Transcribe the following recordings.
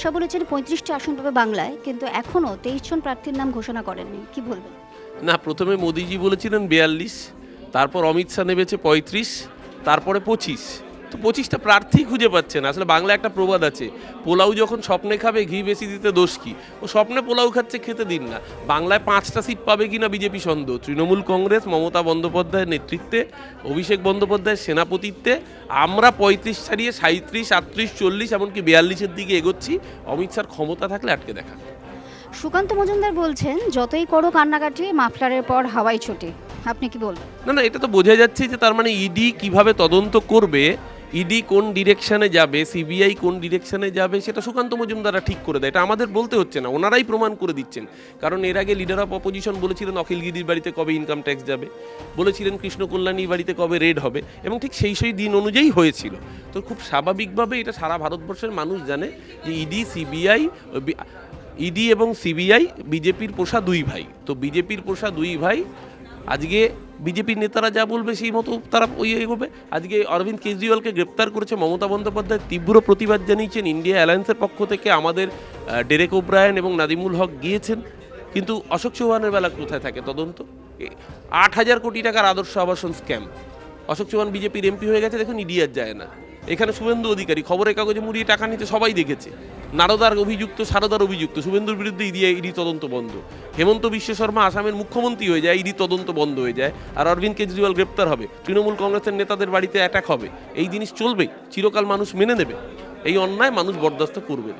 শাহ বলেছেন পঁয়ত্রিশটি আসন পাবে বাংলায়, কিন্তু এখনও তেইশ জন প্রার্থীর নাম ঘোষণা করেননি। কি বলবেন? না, প্রথমে মোদিজি বলেছিলেন বিয়াল্লিশ, তারপর অমিত শাহ নেমেছে পঁয়ত্রিশ, তারপরে পঁচিশ। তো পঁচিশটা প্রার্থী খুঁজে পাচ্ছেন। আসলে বাংলা একটা প্রবাদ আছে পোলাও যখন স্বপ্নে খাবে ঘি বেশি দিতে দোষ কি? ও স্বপ্নে পোলাও খাচ্ছে খেতে দিন না। বাংলায় পাঁচটা সিট পাবে কি না বিজেপি সন্দেহ? তৃণমূল কংগ্রেস মমতা বন্দ্যোপাধ্যায়ের নেতৃত্বে অভিষেক বন্দ্যোপাধ্যায়ের সেনাপতিত্বে আমরা পঁয়ত্রিশ ছাড়িয়ে সাঁত্রিশ আটত্রিশ চল্লিশ এমনকি বিয়াল্লিশের দিকে এগোচ্ছি। অমিত শাহর ক্ষমতা থাকলে আটকে দেখা। সুকান্ত মজুমদার বলছেন যতই করো কান্নাকাটি মাফলারের পর হাওয়াই ছোটে। আপনি কি বলবেন? না না এটা তো বোঝা যাচ্ছে যে তার মানে ইডি কীভাবে তদন্ত করবে ইডি কোন ডিরেকশনে যাবে, সিবিআই কোন ডিরেকশনে যাবে, সেটা সুকান্ত মজুমদাররা ঠিক করে দেয়। এটা আমাদের বলতে হচ্ছে না, ওনারাই প্রমাণ করে দিচ্ছেন। কারণ এর আগে লিডার অফ অপোজিশন বলেছিলেন অখিল গিরির বাড়িতে কবে ইনকাম ট্যাক্স যাবে, বলেছিলেন কৃষ্ণ কল্যাণীর বাড়িতে কবে রেড হবে, এবং ঠিক সেই সেই দিন অনুযায়ী হয়েছিল। তো খুব স্বাভাবিকভাবে এটা সারা ভারতবর্ষের মানুষ জানে যে ইডি, সিবিআই, ইডি এবং সিবিআই, বিজেপির পোষা দুই ভাই। তো বিজেপির পোষা দুই ভাই, আজকে বিজেপির নেতারা যা বলবে সেই মতো তারা ওই এগোবে আজকে অরবিন্দ কেজরিওয়ালকে গ্রেপ্তার করেছে মমতা বন্দ্যোপাধ্যায়। তীব্র প্রতিবাদ জানিয়েছেন ইন্ডিয়া অ্যালায়েন্সের পক্ষ থেকে। আমাদের ডেরেক ওব্রায়ন এবং নাদিমুল হক গিয়েছেন। কিন্তু অশোক চৌহানের বেলা কোথায় থাকে তদন্ত? আট হাজার কোটি টাকার আদর্শ আবাসন স্ক্যাম। অশোক চৌহান বিজেপির এমপি হয়ে গেছে। দেখুন, ইডিয়ার যায় না। এখানে শুভেন্দু অধিকারী, খবরের কাগজে মুড়িয়ে টাকা নিতে সবাই দেখেছে। নারদার অভিযুক্ত, সারদার অভিযুক্ত, শুভেন্দুর বিরুদ্ধে ইডি ইডি তদন্ত বন্ধ। হেমন্ত বিশ্ব শর্মা আসামের মুখ্যমন্ত্রী হয়ে যায়, ইডি তদন্ত বন্ধ হয়ে যায়, আর অরবিন্দ কেজরিওয়াল গ্রেপ্তার হবে। তৃণমূল কংগ্রেসের নেতাদের বাড়িতে অ্যাটাক হবে। এই জিনিস চলবে, চিরকাল মানুষ মেনে নেবে। এই অন্যায় মানুষ বরদাস্ত করবে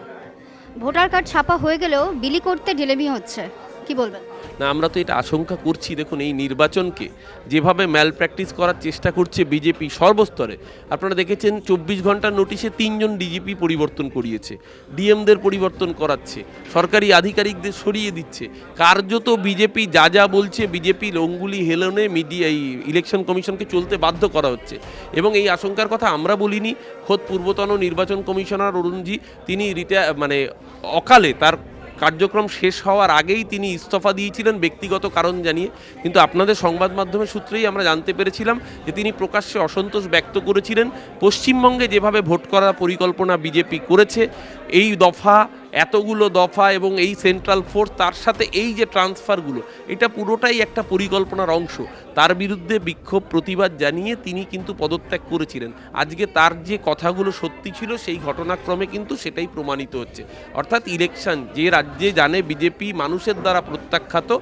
ভোটার কার্ড ছাপা হয়ে গেলেও বিলি করতে ঢিলেমি হচ্ছে, কি বলবেন? না, আমরা তো এটা আশঙ্কা করছি, দেখুন, এই নির্বাচনকে যেভাবে ম্যাল প্র্যাকটিস করার চেষ্টা করছে বিজেপি সর্বস্তরে। আপনারা দেখেছেন, চব্বিশ ঘণ্টার নোটিশে তিনজন ডিজিপি পরিবর্তন করিয়েছে ডিএমদের পরিবর্তন করাচ্ছে, সরকারি আধিকারিকদের সরিয়ে দিচ্ছে। কার্যত বিজেপি যা যা বলছে বিজেপি লঙ্গুলি হেলনে মিডিয়া এই ইলেকশন কমিশনকে চলতে বাধ্য করা হচ্ছে। এবং এই আশঙ্কার কথা আমরা বলিনি, খোদ পূর্বতন নির্বাচন কমিশনার অরুণজি, তিনি রিটায়ার মানে অকালে তার কার্যক্রম শেষ হওয়ার আগেই তিনি ইস্তফা দিয়েছিলেন ব্যক্তিগত কারণ জানিয়ে। কিন্তু আপনাদের সংবাদ মাধ্যমের সূত্রেই আমরা জানতে পেরেছিলাম যে তিনি প্রকাশ্যে অসন্তোষ ব্যক্ত করেছিলেন। পশ্চিমবঙ্গে যেভাবে ভোট করার পরিকল্পনা বিজেপি করেছে, এই দফা এতগুলো দফা এবং এই সেন্ট্রাল ফোর্স তার সাথে এই যে ট্রান্সফারগুলো এটা পুরোটাই একটা পরিকল্পনার অংশ। তার বিরুদ্ধে বিক্ষোভ, প্রতিবাদ জানিয়ে তিনি কিন্তু পদত্যাগ করেছিলেন। আজকে তার যে কথাগুলো সত্যি ছিল, সেই ঘটনাক্রমে কিন্তু সেটাই প্রমাণিত হচ্ছে। অর্থাৎ ইলেকশন যে রাজ্যে জানে বিজেপি মানুষের দ্বারা প্রত্যাখ্যাত,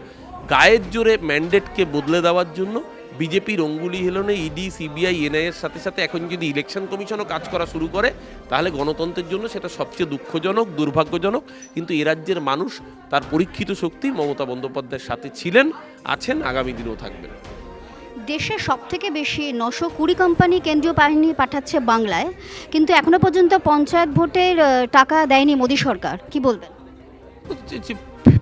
গায়ের জোরে ম্যান্ডেটকে বদলে দেওয়ার জন্য বিজেপির অঙ্গুলি হেলনে ইডি সিবিআই এনআইএর সাথে সাথে এখন যদি ইলেকশন কমিশনও কাজ করা শুরু করে তাহলে গণতন্ত্রের জন্য সেটা সবচেয়ে দুঃখজনক দুর্ভাগ্যজনক। কিন্তু এ রাজ্যের মানুষ তার পরীক্ষিত শক্তি মমতা বন্দ্যোপাধ্যায়ের সাথে ছিলেন আছেন আগামী দিনেও থাকবেন। দেশে সব থেকে বেশি নশো কুড়ি কোম্পানি কেন্দ্রীয় বাহিনী পাঠাচ্ছে বাংলায় কিন্তু এখনও পর্যন্ত পঞ্চায়েত ভোটের টাকা দেয়নি মোদী সরকার। কি বলবেন?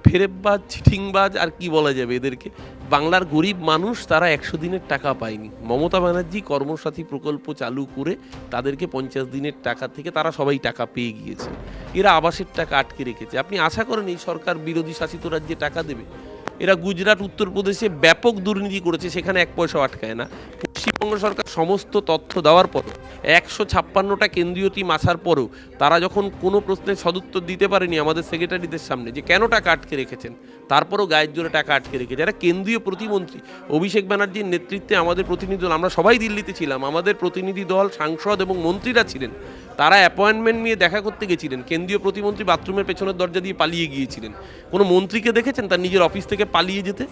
ফেরেববাজ চিঠিংবাজ আর কি বলা যাবে এদেরকে? বাংলার গরিব মানুষ তারা একশো দিনের টাকা পায়নি। মমতা ব্যানার্জি কর্মসাথী প্রকল্প চালু করে তাদেরকে পঞ্চাশ দিনের টাকা থেকে তারা সবাই টাকা পেয়ে গিয়েছে। এরা আবাসের টাকা আটকে রেখেছে। আপনি আশা করেন এই সরকার বিরোধী শাসিত রাজ্যে টাকা দেবে? এরা গুজরাট, উত্তরপ্রদেশে ব্যাপক দুর্নীতি করেছে, সেখানে এক পয়সা আটকায় না। পশ্চিমবঙ্গ সরকার সমস্ত তথ্য দেওয়ার পরও একশো ছাপ্পান্নটা কেন্দ্রীয় টিম আসার পরেও তারা যখন কোনো প্রশ্নের সদুত্তর দিতে পারেনি আমাদের সেক্রেটারিদের সামনে যে কেন টাকা আটকে রেখেছেন, তারপরও গায়ের জোরে টাকা আটকে রেখেছে। যারা কেন্দ্রীয় প্রতিমন্ত্রী। অভিষেক ব্যানার্জির নেতৃত্বে আমাদের প্রতিনিধি দল, আমরা সবাই দিল্লিতে ছিলাম, আমাদের প্রতিনিধি দল, সাংসদ এবং মন্ত্রীরা ছিলেন। তারা অ্যাপয়েন্টমেন্ট নিয়ে দেখা করতে গেছিলেন, কেন্দ্রীয় প্রতিমন্ত্রী বাথরুমের পেছনের দরজা দিয়ে পালিয়ে গিয়েছিলেন। কোনো মন্ত্রীকে দেখেছেন তার নিজের অফিস থেকে পালিয়ে যেতে?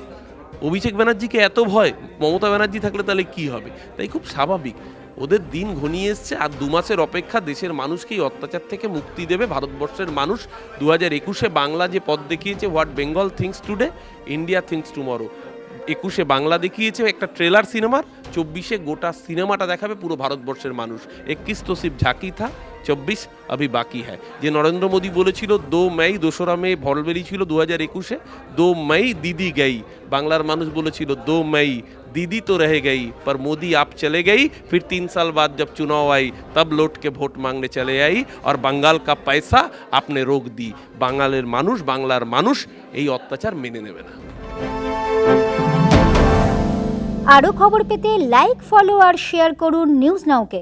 অভিষেক ব্যানার্জিকে এত ভয়, মমতা ব্যানার্জি থাকলে তাহলে কি হবে? তাই খুব স্বাভাবিক। ওদের দিন ঘনিয়ে এসছে আর দু মাসের অপেক্ষা দেশের মানুষকে এই অত্যাচার থেকে মুক্তি দেবে ভারতবর্ষের মানুষ। দু হাজার একুশে বাংলা যে পথ দেখিয়েছে, what Bengal thinks today, India thinks tomorrow. একুশে বাংলা দেখিয়েছে একটা ট্রেলার সিনেমার, চব্বিশে গোটা সিনেমাটা দেখাবে পুরো ভারতবর্ষের মানুষ। একিস তো সিপ ঝাঁকি থা চব্বিশ আভি বাকি হ্যায় যে নরেন্দ্র মোদী বলেছিল দো মে দোসরা মে ভল বেরিয়েছিল দু হাজার একুশে দো মে দিদি গেই বাংলার মানুষ বলেছিল দো মে दीदी तो रह गई पर मोदी आप चले गई फिर तीन साल बाद जब चुनाव आई तब लौट के वोट मांगने चले आई और बंगाल का पैसा आपने रोक दी বাঙালের মানুষ বাংলার মানুষ এই অত্যাচার মেনে নেবে না আরও খবর পেতে লাইক ফলো আর শেয়ার করুন নিউজ নাওকে